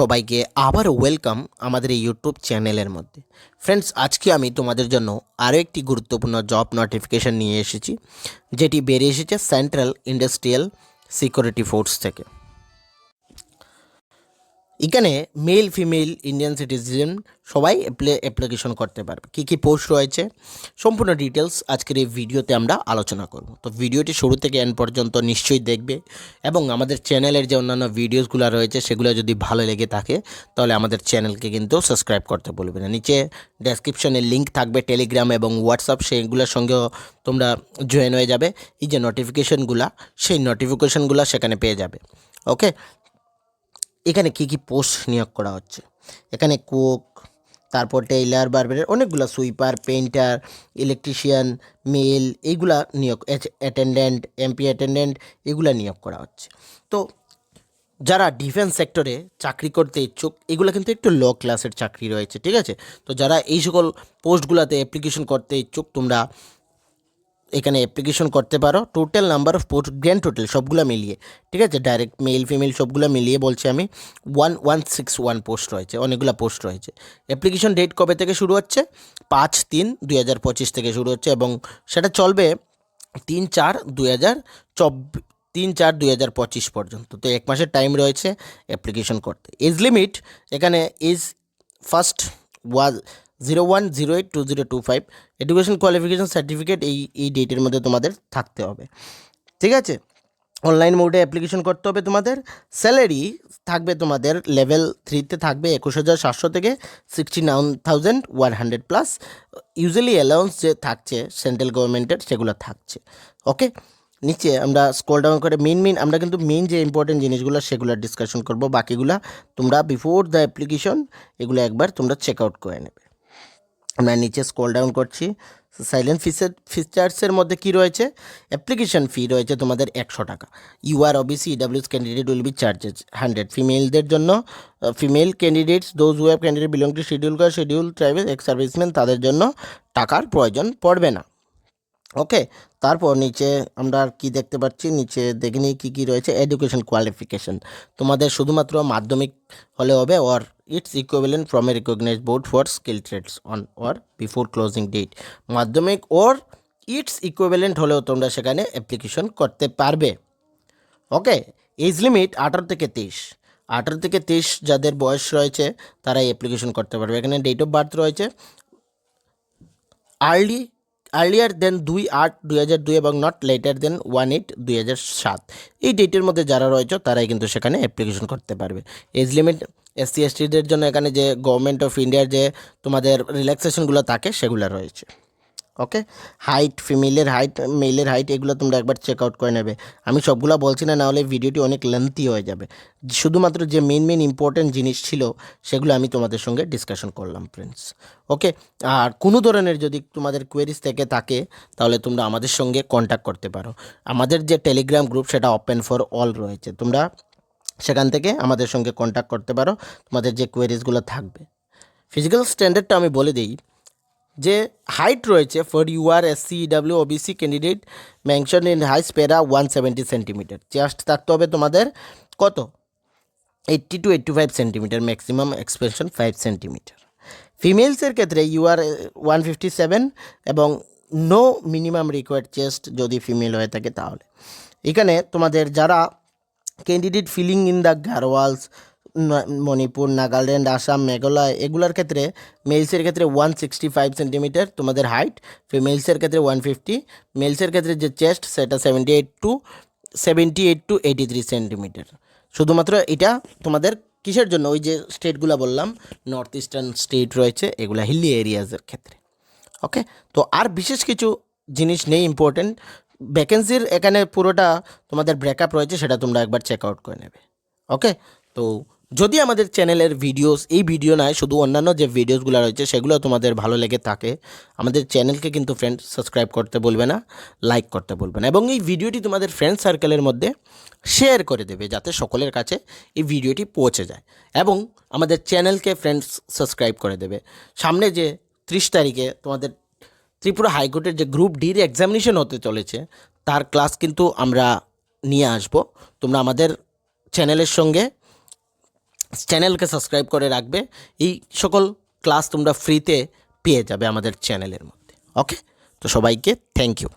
সবাইকে আবার ওয়েলকাম আমাদের এই ইউটিউব চ্যানেলের মধ্যে। ফ্রেন্ডস আজকে আমি তোমাদের জন্য আরও একটি গুরুত্বপূর্ণ জব নোটিফিকেশান নিয়ে এসেছি, যেটি বেরিয়ে এসেছে সেন্ট্রাল ইন্ডাস্ট্রিয়াল সিকিউরিটি ফোর্স থেকে। এখানে মেল ফিমেল ইন্ডিয়ান সিটিজেন সবাই অ্যাপ্লিকেশন করতে পারবে। কী কী পোস্ট রয়েছে? সম্পূর্ণ ডিটেলস আজকের এই ভিডিওতে আমরা আলোচনা করব। তো ভিডিওটি শুরু থেকে এন্ড পর্যন্ত নিশ্চয়ই দেখবে এবং আমাদের চ্যানেলের যে অন্যান্য ভিডিওসগুলো রয়েছে, সেগুলো যদি ভালো লেগে থাকে, তাহলে আমাদের চ্যানেলকে কিন্তু সাবস্ক্রাইব করতে বলবে না। নিচে ডেসক্রিপশনে লিঙ্ক থাকবে টেলিগ্রাম এবং হোয়াটসঅ্যাপ সেইগুলোর সঙ্গেও তোমরা জয়েন হয়ে যাবে। এই যে নোটিফিকেশনগুলো সেই নোটিফিকেশনগুলো সেখানে পেয়ে যাবে। ওকে এখানে কি কি পোস্ট নিয়োগ করা হচ্ছে? এখানে কুক, তারপর টেইলার বারবারের অনেকগুলো সুইপার, পেইন্টার, ইলেকট্রিশিয়ান, মেল এইগুলা নিয়োগ অ্যাটেন্ডেন্ট, এমপি অ্যাটেন্ডেন্ট এগুলা নিয়োগ করা হচ্ছে। তো যারা ডিফেন্স সেক্টরে চাকরি করতে ইচ্ছুক, এগুলো কিন্তু একটু লো ক্লাসের চাকরি রয়েছে, ঠিক আছে? তো যারা এই সকল পোস্টগুলোতে অ্যাপ্লিকেশন করতে ইচ্ছুক, তোমরা এখানে অ্যাপ্লিকেশন করতে পারো। Total number of post grand total সবগুলো মিলিয়ে। ঠিক আছে? ডাইরেক্ট মেল ফিমেল সবগুলো মিলিয়ে বলছি আমি। One one six one post রয়েছে। অনেকগুলো পোস্ট রয়েছে। অ্যাপ্লিকেশন ডেট কবে থেকে শুরু হচ্ছে? পাঁচ, তিন, দুই হাজার পঁচিশ থেকে শুরু হচ্ছে এবং সেটা চলবে তিন, চার, দুই হাজার চব্বিশ তিন, চার, দুই হাজার পঁচিশ পর্যন্ত। তো এক মাসের টাইম রয়েছে অ্যাপ্লিকেশন করতে। এজ লিমিট এখানে age first was zero one zero eight two zero two five education qualification certificate এই এই ডেটের মধ্যে তোমাদের থাকতে হবে। ঠিক আছে? অনলাইন মোডে অ্যাপ্লিকেশন করতে হবে তোমাদের। স্যালারি থাকবে তোমাদের লেভেল থ্রিতে থাকবে একুশ হাজার সাতশো থেকে sixty nine thousand one hundred plus usually allowance যে থাকছে সেন্ট্রাল গভর্নমেন্টের সেগুলো থাকছে। ওকে নিচে আমরা স্ক্রল ডাউন করে মেন মেন আমরা কিন্তু মেন যে ইম্পর্টেন্ট জিনিসগুলো সেগুলো ডিসকাশন করব। বাকিগুলো তোমরা বিফোর দ্য অ্যাপ্লিকেশন এগুলো একবার তোমরা চেক আউট করে নেবে। আমরা নিচে স্ক্রল ডাউন করছি। সাইলেন্ট ফিসের ফিচার্সের মধ্যে কি রয়েছে? অ্যাপ্লিকেশন ফি রয়েছে তোমাদের একশো টাকা। U R OBC EWS candidate will be charges hundred ফিমেলদের জন্য female candidates those who have candidate belong to schedule caste schedule tribal ex serviceman তাদের জন্য টাকার প্রয়োজন পড়বে না। ওকে তারপর নিচে আমরা কি দেখতে পাচ্ছি? নিচে দেখে নিই কী কী রয়েছে। এডুকেশন কোয়ালিফিকেশন তোমাদের শুধুমাত্র মাধ্যমিক হলে হবে or it's equivalent from a recognise board for skill trades on or before closing date মাধ্যমিক ওর ইটস ইকুইভ্যালেন্ট হলেও তোমরা সেখানে অ্যাপ্লিকেশন করতে পারবে। ওকে এজ লিমিট আঠারো থেকে তেইশ। আঠারো থেকে তেইশ যাদের বয়স রয়েছে, তারাই অ্যাপ্লিকেশন করতে পারবে। এখানে ডেট অফ বার্থ রয়েছে। আর্লি আর্লিয়ার দেন দুই আট দুই হাজার দুই এবং not later than one eight দুই হাজার সাত। এই ডেটের মধ্যে যারা রয়েছে, তারাই কিন্তু সেখানে অ্যাপ্লিকেশন করতে পারবে। এজ লিমিট এসসি, এসটিদের জন্য এখানে যে গভর্নমেন্ট অফ ইন্ডিয়ার যে তোমাদের রিল্যাক্সেশনগুলো থাকে, সেগুলো রয়েছে। ওকে হাইট ফিমেলের হাইট মেলের হাইট এগুলো তোমরা একবার চেক আউট করে নেবে। আমি সবগুলো বলছি না, নাহলে ভিডিওটি অনেক লেন্থি হয়ে যাবে। শুধুমাত্র যে মেন মেন ইম্পর্টেন্ট জিনিস ছিল, সেগুলো আমি তোমাদের সঙ্গে ডিসকাশন করলাম ফ্রেন্ডস ওকে আর কোনো ধরনের যদি তোমাদের কোয়েরিজ থেকে থাকে, তাহলে তোমরা আমাদের সঙ্গে কন্ট্যাক্ট করতে পারো। আমাদের যে টেলিগ্রাম গ্রুপ সেটা ওপেন ফর অল রয়েছে। তোমরা সেখান থেকে আমাদের সঙ্গে কন্ট্যাক্ট করতে পারো। তোমাদের যে কোয়েরিজগুলো থাকবে। ফিজিক্যাল স্ট্যান্ডার্ডটা আমি বলে দিই যে হাইট রয়েছে for UR S C W OBC candidate mention in high স্পেরা one seventy centimetre chest থাকতে হবে তোমাদের কত? Eighty two eighty five centimetre maximum expression five centimetre ফিমেলসের ক্ষেত্রে ইউআর ওয়ান ফিফটি সেভেন এবং নো মিনিমাম রিকোয়ার্ড চেস্ট যদি female হয়ে থাকে তাহলে। এখানে তোমাদের যারা candidate filling in the Garhwals Manipur Nagaland Assam Meghalaya এগুলোর ক্ষেত্রে মেলসের ক্ষেত্রে ওয়ান সিক্সটি ফাইভ সেন্টিমিটার তোমাদের হাইট ফিমেলসের ক্ষেত্রে ওয়ান ফিফটি মেলসের ক্ষেত্রে যে চেস্ট সেটা seventy eight two seventy eight two eighty three centimetre শুধুমাত্র এটা তোমাদের কিসের জন্য? ওই যে স্টেটগুলো বললাম নর্থ ইস্টার্ন স্টেট রয়েছে, এগুলো হিলি এরিয়াজের ক্ষেত্রে। ওকে তো আর বিশেষ কিছু জিনিস নেই ইম্পর্টেন্ট ভ্যাকেন্সির এখানে পুরোটা তোমাদের ব্রেকআপ রয়েছে, সেটা তোমরা একবার চেক আউট করে নেবে। ওকে তো যদি আমাদের চ্যানেলের ভিডিওস এই ভিডিও নয়, শুধু অন্যান্য যে ভিডিওসগুলো রয়েছে, সেগুলো তোমাদের ভালো লেগে থাকে, আমাদের চ্যানেলকে কিন্তু ফ্রেন্ড সাবস্ক্রাইব করতে বলবে না লাইক করতে বলবে না। এবং এই ভিডিওটি তোমাদের ফ্রেন্ড সার্কেলের মধ্যে শেয়ার করে দেবে, যাতে সকলের কাছে এই ভিডিওটি পৌঁছে যায়। এবং আমাদের চ্যানেলকে ফ্রেন্ডস সাবস্ক্রাইব করে দেবে। সামনে যে ত্রিশ তারিখে তোমাদের ত্রিপুরা হাইকোর্টের যে গ্রুপ ডির এক্সামিনেশন হতে চলেছে, তার ক্লাস কিন্তু আমরা নিয়ে আসব। তোমরা আমাদের চ্যানেলের সঙ্গে চ্যানেলকে সাবস্ক্রাইব করে রাখবে। এই সকল ক্লাস তোমরা ফ্রিতে পেয়ে যাবে আমাদের চ্যানেলের মধ্যে। ওকে তো সবাইকে থ্যাংক ইউ